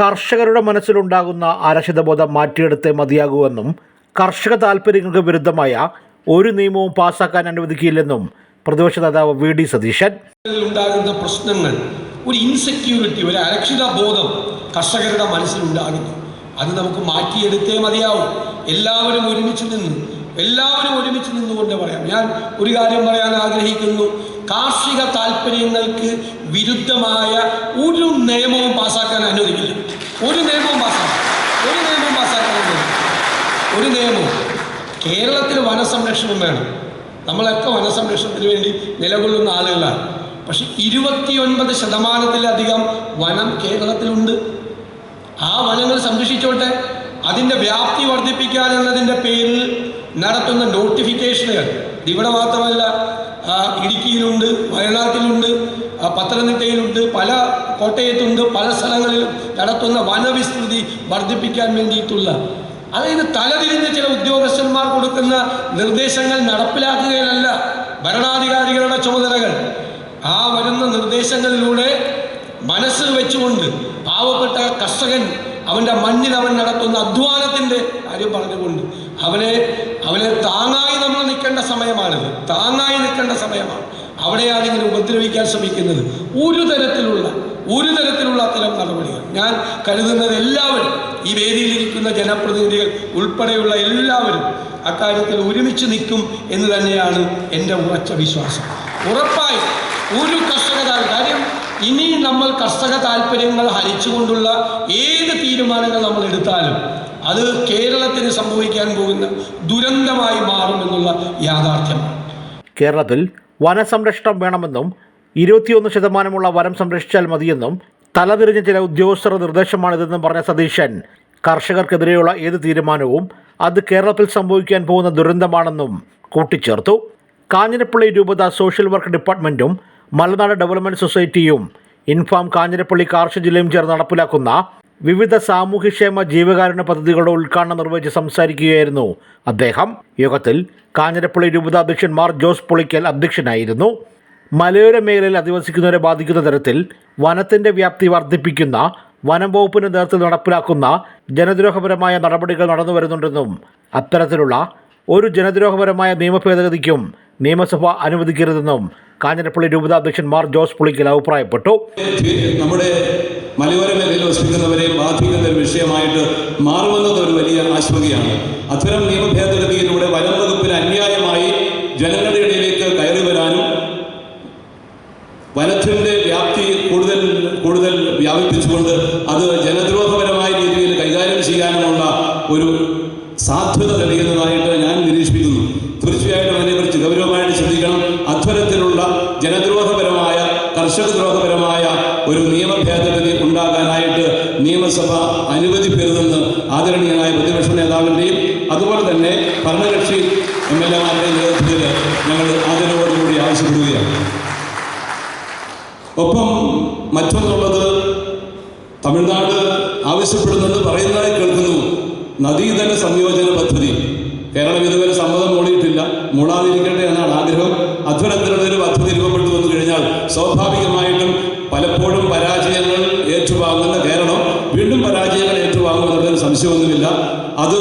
കർഷകരുടെ മനസ്സിലുണ്ടാകുന്ന അരക്ഷിതബോധം മാറ്റിയെടുത്തേ മതിയാകൂവെന്നും കർഷക താൽപ്പര്യങ്ങൾക്ക് വിരുദ്ധമായ ഒരു നിയമവും പാസാക്കാൻ അനുവദിക്കില്ലെന്നും പ്രതിപക്ഷ നേതാവ് വി ഡി സതീശൻ. ഉണ്ടാകുന്ന പ്രശ്നങ്ങൾ ഒരു ഇൻസെക്യൂരിറ്റി ഒരു അരക്ഷിത ബോധം കർഷകരുടെ മനസ്സിലുണ്ടാകുന്നു. അത് നമുക്ക് മാറ്റിയെടുത്തേ മതിയാവും. എല്ലാവരും ഒരുമിച്ച് നിന്ന് എല്ലാവരും ഒരുമിച്ച് നിന്നുകൊണ്ട് പറയാം. ഞാൻ ഒരു കാര്യം പറയാൻ ആഗ്രഹിക്കുന്നു. കാർഷിക താല്പര്യങ്ങൾക്ക് വിരുദ്ധമായ ഒരു നിയമവും പാസ്സാക്കാൻ അനുവദിക്കില്ല. ഒരു നിയമവും പാസ്സാക്കാം ഒരു നിയമവും പാസ്സാക്കാൻ ഒരു നിയമവും. കേരളത്തിൽ വനസംരക്ഷണം വേണം. നമ്മളൊക്കെ വനസംരക്ഷണത്തിന് വേണ്ടി നിലകൊള്ളുന്ന ആളുകളാണ്. പക്ഷെ ഇരുപത്തിയൊൻപത് ശതമാനത്തിലധികം വനം കേരളത്തിലുണ്ട്. ആ വനങ്ങൾ സംരക്ഷിച്ചോട്ടെ. അതിന്റെ വ്യാപ്തി വർദ്ധിപ്പിക്കാൻ എന്നതിന്റെ പേരിൽ നടത്തുന്ന നോട്ടിഫിക്കേഷനുകൾ ഇവിടെ മാത്രമല്ല ഇടുക്കിയിലുണ്ട് വയനാട്ടിലുണ്ട് പത്തനംതിട്ടയിലുണ്ട് പല കോട്ടയത്തുണ്ട് പല സ്ഥലങ്ങളിലും നടത്തുന്ന വനവിസ്തൃതി വർദ്ധിപ്പിക്കാൻ വേണ്ടിയിട്ടുള്ള. അതായത് തലതിരിഞ്ഞ് ചില ഉദ്യോഗസ്ഥന്മാർ കൊടുക്കുന്ന നിർദ്ദേശങ്ങൾ നടപ്പിലാക്കുകയല്ല. ഭരണാധികാരികളുടെ ചുമതലകൾ. ആ വരുന്ന നിർദ്ദേശങ്ങളിലൂടെ മനസ്സിൽ വെച്ചുകൊണ്ട് പാവപ്പെട്ട കർഷകൻ അവന്റെ മണ്ണിൽ അവൻ നടത്തുന്ന അധ്വാനത്തിന്റെ കാര്യം പറഞ്ഞുകൊണ്ട് അവനെ അവനെ താങ്ങായി നമ്മൾ സമയമാണിത്. താങ്ങായി നിൽക്കേണ്ട സമയമാണ്. അവിടെയാണ് ഇങ്ങനെ ഉപദ്രവിക്കാൻ ശ്രമിക്കുന്നത്. ഒരു തരത്തിലുള്ള ഒരു തരത്തിലുള്ള അത്തരം നടപടികൾ. ഞാൻ കരുതുന്നത് എല്ലാവരും ഈ വേദിയിലിരിക്കുന്ന ജനപ്രതിനിധികൾ ഉൾപ്പെടെയുള്ള എല്ലാവരും അക്കാര്യത്തിൽ ഒരുമിച്ച് നിൽക്കും എന്ന് തന്നെയാണ് എന്റെ ഉറച്ച വിശ്വാസം. ഉറപ്പായും ഒരു കർഷക കാര്യം ഇനി നമ്മൾ കർഷക താല്പര്യങ്ങൾ ഹരിച്ചുകൊണ്ടുള്ള ഏത് തീരുമാനങ്ങൾ നമ്മൾ എടുത്താലും അത് കേരളത്തിന് സംഭവിക്കാൻ പോകുന്ന ദുരന്തമായി മാറുമെന്നുള്ള യാഥാർത്ഥ്യം. കേരളത്തിൽ വനസംരക്ഷണം വേണമെന്നും ഇരുപത്തിയൊന്ന് ശതമാനമുള്ള വനം സംരക്ഷിച്ചാൽ മതിയെന്നും തലതിരിഞ്ഞ ചില ഉദ്യോഗസ്ഥരുടെ നിർദ്ദേശമാണിതെന്നും പറഞ്ഞ സതീശൻ. കർഷകർക്കെതിരെയുള്ള ഏത് തീരുമാനവും അത് കേരളത്തിൽ സംഭവിക്കാൻ പോകുന്ന ദുരന്തമാണെന്നും കൂട്ടിച്ചേർത്തു. കാഞ്ഞിരപ്പള്ളി രൂപത സോഷ്യൽ വർക്ക് ഡിപ്പാർട്ട്മെന്റും മലനാട് ഡെവലപ്മെന്റ് സൊസൈറ്റിയും ഇൻഫാം കാഞ്ഞിരപ്പള്ളി കാർഷിക ജില്ലയും ചേർന്ന് നടപ്പിലാക്കുന്ന വിവിധ സാമൂഹ്യക്ഷേമ ജീവകാരുണ്യ പദ്ധതികളുടെ ഉദ്ഘാടനം നിർവഹിച്ച് സംസാരിക്കുകയായിരുന്നു അദ്ദേഹം. യോഗത്തിൽ കാഞ്ഞിരപ്പള്ളി രൂപത അധ്യക്ഷൻ മാർ ജോസ് പൊളിക്കൽ അധ്യക്ഷനായിരുന്നു. മലയോര മേഖലയിൽ അധിവസിക്കുന്നവരെ ബാധിക്കുന്ന തരത്തിൽ വനത്തിന്റെ വ്യാപ്തി വർദ്ധിപ്പിക്കുന്ന വനം വകുപ്പിന്റെ നേതൃത്വത്തിൽ നടപ്പിലാക്കുന്ന ജനദ്രോഹപരമായ നടപടികൾ നടന്നു വരുന്നുണ്ടെന്നും അത്തരത്തിലുള്ള ഒരു ജനദ്രോഹപരമായ നിയമ ഭേദഗതിക്കും നിയമസഭ അനുവദിക്കരുതെന്നും കാഞ്ഞിരപ്പള്ളി രൂപതാധ്യക്ഷൻ മാർ ജോസ് പുളിക്കൽ അഭിപ്രായപ്പെട്ടു. നമ്മുടെ മലയോര മേഖലയിൽ വസിക്കുന്നവരെ ബാധിക്കുന്ന ഒരു വിഷയമായിട്ട് മാറുമെന്നത് ഒരു വലിയ ആശങ്കയാണ്. അത്തരം നിയമ ഭേദഗതിയിലൂടെ വനം വകുപ്പിന് അന്യായമായി ജനങ്ങളുടെ ഇടയിലേക്ക് കയറി വരാനും വനത്തിന്റെ വ്യാപ്തി കൂടുതൽ കൂടുതൽ വ്യാപിപ്പിച്ചുകൊണ്ട് അത് ജനദ്രോഹപരമായ രീതിയിൽ കൈകാര്യം ചെയ്യാനുമുള്ള ഒരു സാധ്യത തെളിയുന്നതായിട്ട് ഞാൻ നിരീക്ഷിക്കുന്നു തീർച്ചയായിട്ടും അതിനെക്കുറിച്ച് ഗൗരവമായിട്ട് ചിന്തിക്കണം അത്തരത്തിലുള്ള ജനദ്രോഹപരമായ കർഷകദ്രോഹപരമായ ഒരു നിയമ ഭേദഗതി ഉണ്ടാകാനായിട്ട് നിയമസഭ അനുവദിക്കരുതെന്ന് ആദരണീയനായ പ്രതിപക്ഷ നേതാവിന്റെയും അതുപോലെ തന്നെ ഭരണകക്ഷി എം എൽ എമാരുടെയും നേതൃത്വത്തിൽ ഞങ്ങൾ ആദരവോടുകൂടി ആവശ്യപ്പെടുകയാണ്. ഒപ്പം മറ്റൊന്നുള്ളത് തമിഴ്നാട് ആവശ്യപ്പെടുന്നത് പറയുന്നതായി കേൾക്കുന്നു. നദീതല സംയോജന പദ്ധതി. കേരളം ഇതുവരെ സമ്മതം മൂടിയിട്ടില്ല. മൂടാതിരിക്കട്ടെ എന്നാണ് ആഗ്രഹം. അധ്വരത്തിലുള്ള ഒരു പദ്ധതി രൂപപ്പെട്ടു വന്നു കഴിഞ്ഞാൽ സ്വാഭാവികമായിട്ടും സംശയമൊന്നുമില്ല അത്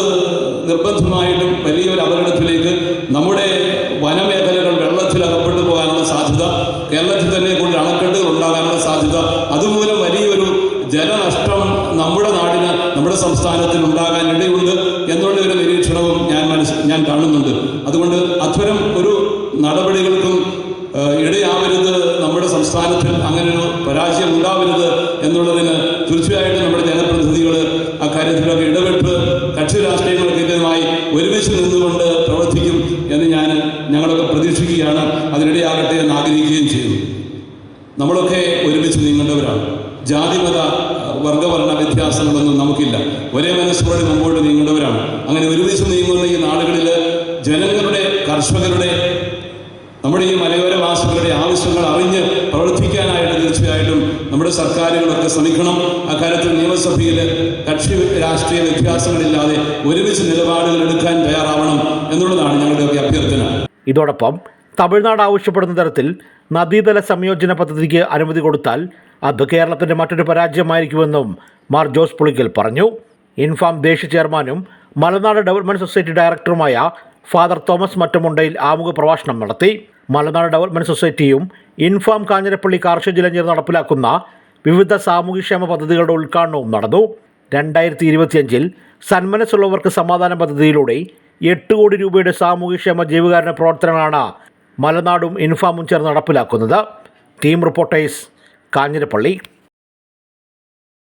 നിർബന്ധമായിട്ടും വലിയൊരു അപകടത്തിലേക്ക് നമ്മുടെ വനമേഖലകൾ വെള്ളത്തിൽ അകപ്പെട്ടു പോകാനുള്ള സാധ്യത കേരളത്തിൽ തന്നെ കൂടുതൽ അണക്കെട്ടുകൾ ഉണ്ടാകാനുള്ള സാധ്യത അതുമൂലം വലിയൊരു ജലനഷ്ടം നമ്മുടെ നാടിന് നമ്മുടെ സംസ്ഥാനത്തിൽ ഉണ്ടാകാൻ ഇടയുണ്ട് എന്നുള്ള ഒരു നിരീക്ഷണവും ഞാൻ മനസ്സ് ഞാൻ കാണുന്നുണ്ട്. അതുകൊണ്ട് അത്തരം ഒരു നടപടികൾക്കും ഇടയാവരുത് നമ്മുടെ സംസ്ഥാനത്തിൽ അങ്ങനെ ഒരു പരാജയം ഉണ്ടാവരുത് എന്നുള്ളതിന് തീർച്ചയായിട്ടും നമ്മുടെ ജനപ്രതിനിധികൾ അക്കാര്യത്തിലൊക്കെ ഒരുമിച്ച് നിന്നുകൊണ്ട് പ്രവർത്തിക്കും എന്ന് ഞാൻ ഞങ്ങളൊക്കെ പ്രതീക്ഷിക്കുകയാണ്. അതിനിടയാകട്ടെ എന്ന് ആഗ്രഹിക്കുകയും ചെയ്യുന്നു നമ്മളൊക്കെ ഒരുമിച്ച് നീങ്ങേണ്ടവരാണ്. ജാതിമത വർഗവർണ വ്യത്യാസങ്ങളൊന്നും നമുക്കില്ല. ഒരേ മനസ്സോടെ മുമ്പോട്ട് നീങ്ങേണ്ടവരാണ്. അങ്ങനെ ഒരുമിച്ച് നീങ്ങുന്ന ഈ നാടുകളിൽ ജനങ്ങളുടെ കർഷകരുടെ നമ്മുടെ ഈ മലയോരവാസികളുടെ ആവശ്യങ്ങൾ അറിഞ്ഞ് നമ്മുടെ സർക്കാരുകളൊക്കെ ശ്രമിക്കണം. അക്കാര്യത്തിൽ നിയമസഭയിൽ കക്ഷി രാഷ്ട്രീയ വ്യത്യാസങ്ങളില്ലാതെ ഒരുമിച്ച് നിലപാടുകൾ എടുക്കാൻ തയ്യാറാവണം എന്നുള്ളതാണ് ഞങ്ങളുടെയൊക്കെ അഭ്യർത്ഥന. ഇതോടൊപ്പം തമിഴ്നാട് ആവശ്യപ്പെടുന്ന തരത്തിൽ നദീതല സംയോജന പദ്ധതിക്ക് അനുമതി കൊടുത്താൽ അത് കേരളത്തിന്റെ മറ്റൊരു പരാജയമായിരിക്കുമെന്നും മാർ ജോസ് പുളിക്കൽ പറഞ്ഞു. ഇൻഫാം ദേശീയ ചെയർമാനും മലനാട് ഡെവലപ്മെന്റ് സൊസൈറ്റി ഡയറക്ടറുമായ ഫാദർ തോമസ് മറ്റമുണ്ടയിൽ ആമുഖ പ്രഭാഷണം നടത്തി. മലനാട് ഡെവലപ്മെന്റ് സൊസൈറ്റിയും ഇൻഫാം കാഞ്ഞിരപ്പള്ളി കാർഷിക ജില്ല നടപ്പിലാക്കുന്ന വിവിധ സാമൂഹ്യക്ഷേമ പദ്ധതികളുടെ ഉദ്ഘാടനവും നടന്നു. രണ്ടായിരത്തി ഇരുപത്തിയഞ്ചിൽ സന്മനസ്സുള്ളവർക്ക് സമാധാന പദ്ധതിയിലൂടെ എട്ട് കോടി രൂപയുടെ സാമൂഹ്യക്ഷേമ ജീവകാരുണ്യ പ്രവർത്തനങ്ങളാണ് മലനാടും ഇൻഫാമും ചേർന്ന് നടപ്പിലാക്കുന്നത്. Team reporters Kanjirappally.